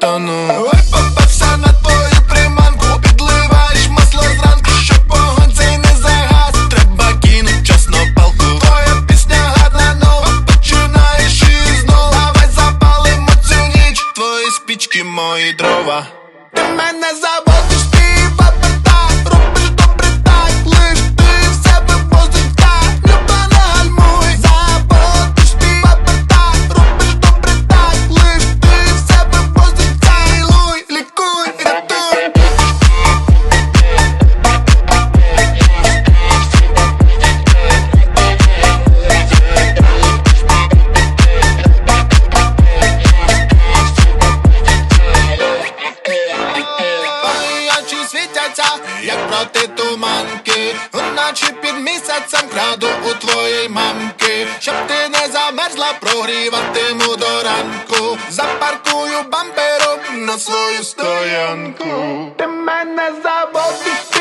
тону Ой, попався на твою приманку Підливаєш масло зранку, щоб цей не загас. Треба кинуть чесно палку. Твоя пісня гадна нова Починаєш і знов. Давай запалимо цю ніч. Твої спічки, мої дрова. Ти мене заводиш, проти туманки. Вночі під місяцем краду у твоєї мамки. Щоб ти не замерзла, прогріватиму до ранку. Запаркую бампером на свою стоянку. Ти мене заводиш